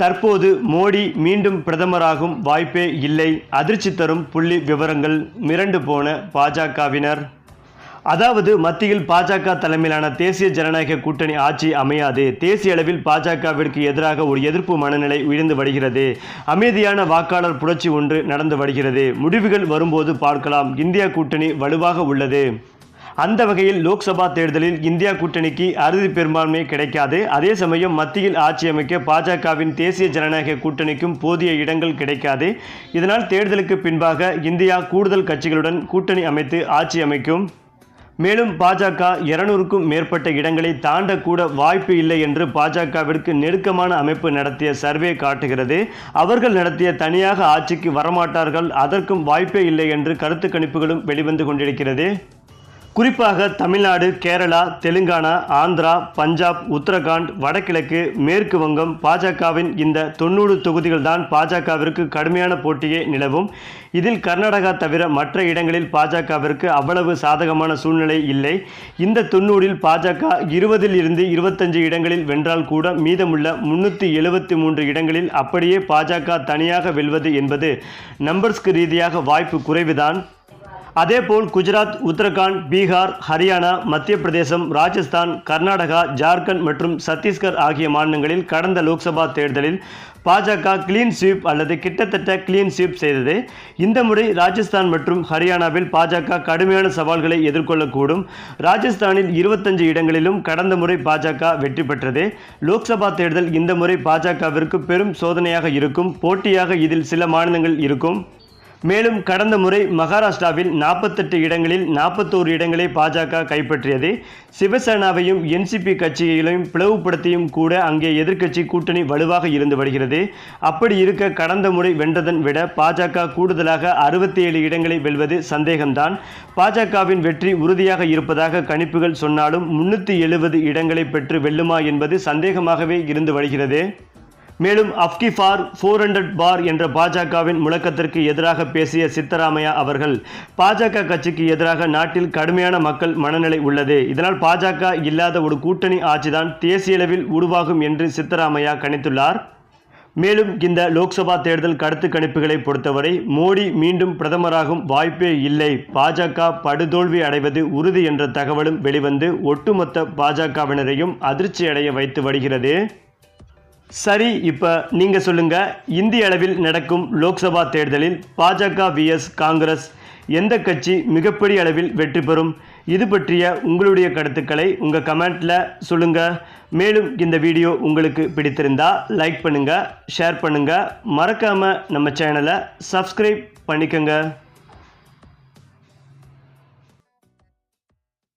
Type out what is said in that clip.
தற்போது மோடி மீண்டும் பிரதமராகும் வாய்ப்பே இல்லை. அதிர்ச்சி தரும் புள்ளி விவரங்கள் மிரண்டு போன பாஜகவினர். அதாவது மத்தியில் பாஜக தலைமையிலான தேசிய ஜனநாயக கூட்டணி ஆட்சி அமையாது. தேசிய அளவில் பாஜகவிற்கு எதிராக ஒரு எதிர்ப்பு மனநிலை உயர்ந்து வருகிறது. அமைதியான வாக்காளர் புரட்சி ஒன்று நடந்து வருகிறது. முடிவுகள் வரும்போது பார்க்கலாம். இந்தியா கூட்டணி வலுவாக உள்ளது. அந்த வகையில் லோக்சபா தேர்தலில் இந்தியா கூட்டணிக்கு அறுதி பெரும்பான்மை கிடைக்காது. அதே சமயம் மத்தியில் ஆட்சி அமைக்க பாஜகவின் தேசிய ஜனநாயக கூட்டணிக்கும் போதிய இடங்கள் கிடைக்காது. இதனால் தேர்தலுக்கு பின்பாக இந்தியா கூடுதல் கட்சிகளுடன் கூட்டணி அமைத்து ஆட்சி அமைக்கும். மேலும் பாஜக இருநூறுக்கும் மேற்பட்ட இடங்களை தாண்டக்கூட வாய்ப்பு இல்லை என்று பாஜகவிற்கு நெருக்கமான அமைப்பு நடத்திய சர்வே காட்டுகிறது. அவர்கள் நடத்திய தனியாக ஆட்சிக்கு வரமாட்டார்கள். அதற்கும் வாய்ப்பே இல்லை என்று கருத்து கணிப்புகளும் வெளிவந்து கொண்டிருக்கிறது. குறிப்பாக தமிழ்நாடு கேரளா தெலுங்கானா ஆந்திரா பஞ்சாப் உத்தரகாண்ட் வடகிழக்கு மேற்கு வங்கம் பாஜகவின் இந்த தொண்ணூறு தொகுதிகள் தான் பாஜகவிற்கு கடுமையான போட்டியே நிலவும். இதில் கர்நாடகா தவிர மற்ற இடங்களில் பாஜகவிற்கு அவ்வளவு சாதகமான சூழ்நிலை இல்லை. இந்த தொண்ணூறில் பாஜக இருபதில் இருந்து இருபத்தஞ்சு இடங்களில் வென்றால் கூட மீதமுள்ள முன்னூற்றி எழுபத்தி மூன்று இடங்களில் அப்படியே பாஜக தனியாக வெல்வது என்பது நம்பர்ஸ்க்கு ரீதியாக வாய்ப்பு குறைவுதான். அதேபோல் குஜராத் உத்தரகாண்ட் பீகார் ஹரியானா மத்திய பிரதேசம் ராஜஸ்தான் கர்நாடகா ஜார்க்கண்ட் மற்றும் சத்தீஸ்கர் ஆகிய மாநிலங்களில் கடந்த லோக்சபா தேர்தலில் பாஜக கிளீன் ஸ்வீப் அல்லது கிட்டத்தட்ட கிளீன் ஸ்வீப் செய்தது. இந்த முறை ராஜஸ்தான் மற்றும் ஹரியானாவில் பாஜக கடுமையான சவால்களை எதிர்கொள்ளக்கூடும். ராஜஸ்தானில் இருபத்தஞ்சு இடங்களிலும் கடந்த முறை பாஜக வெற்றி பெற்றது. லோக்சபா தேர்தல் இந்த முறை பாஜகவிற்கு பெரும் சோதனையாக இருக்கும். போட்டியாக இதில் சில மாநிலங்கள் இருக்கும். மேலும் கடந்த முறை மகாராஷ்டிராவில் நாற்பத்தெட்டு இடங்களில் நாற்பத்தோரு இடங்களை பாஜக கைப்பற்றியது. சிவசேனாவையும் என்சிபி கட்சிகளையும் பிளவுபடுத்தியும் கூட அங்கே எதிர்க்கட்சி கூட்டணி வலுவாக இருந்து வருகிறது. அப்படி இருக்க கடந்த முறை வென்றதன் விட பாஜக கூடுதலாக அறுபத்தி ஏழு இடங்களை வெல்வது சந்தேகம்தான். பாஜகவின் வெற்றி உறுதியாக இருப்பதாக கணிப்புகள் சொன்னாலும் முன்னூற்றி எழுபது இடங்களை பெற்று வெல்லுமா என்பது சந்தேகமாகவே இருந்து வருகிறது. மேலும் அப்கி ஃபார் ஃபோர் ஹண்ட்ரட் பார் என்ற பாஜகவின் முழக்கத்திற்கு எதிராக பேசிய சித்தராமையா அவர்கள் பாஜக கட்சிக்கு எதிராக நாட்டில் கடுமையான மக்கள் மனநிலை உள்ளது. இதனால் பாஜக இல்லாத ஒரு கூட்டணி ஆட்சிதான் தேசிய அளவில் உருவாகும் என்று சித்தராமையா கணித்துள்ளார். மேலும் இந்த லோக்சபா தேர்தல் கருத்து கணிப்புகளை பொறுத்தவரை மோடி மீண்டும் பிரதமராகும் வாய்ப்பே இல்லை. பாஜக படுதோல்வி அடைவது உறுதி என்ற தகவலும் வெளிவந்து ஒட்டுமொத்த பாஜகவினரையும் அதிர்ச்சி அடைய வைத்து வருகிறது. சரி இப்போ நீங்கள் சொல்லுங்கள் இந்திய அளவில் நடக்கும் லோக்சபா தேர்தலில் பாஜக விஎஸ் காங்கிரஸ் எந்த கட்சி மிகப்பெரிய அளவில் வெற்றி பெறும்? இது பற்றிய உங்களுடைய கருத்துக்களை உங்கள் கமெண்ட்டில் சொல்லுங்கள் மேலும் இந்த வீடியோ உங்களுக்கு பிடித்திருந்தா லைக் பண்ணுங்கள் ஷேர் பண்ணுங்கள் மறக்காமல் நம்ம சேனலை சப்ஸ்கிரைப் பண்ணிக்கோங்க.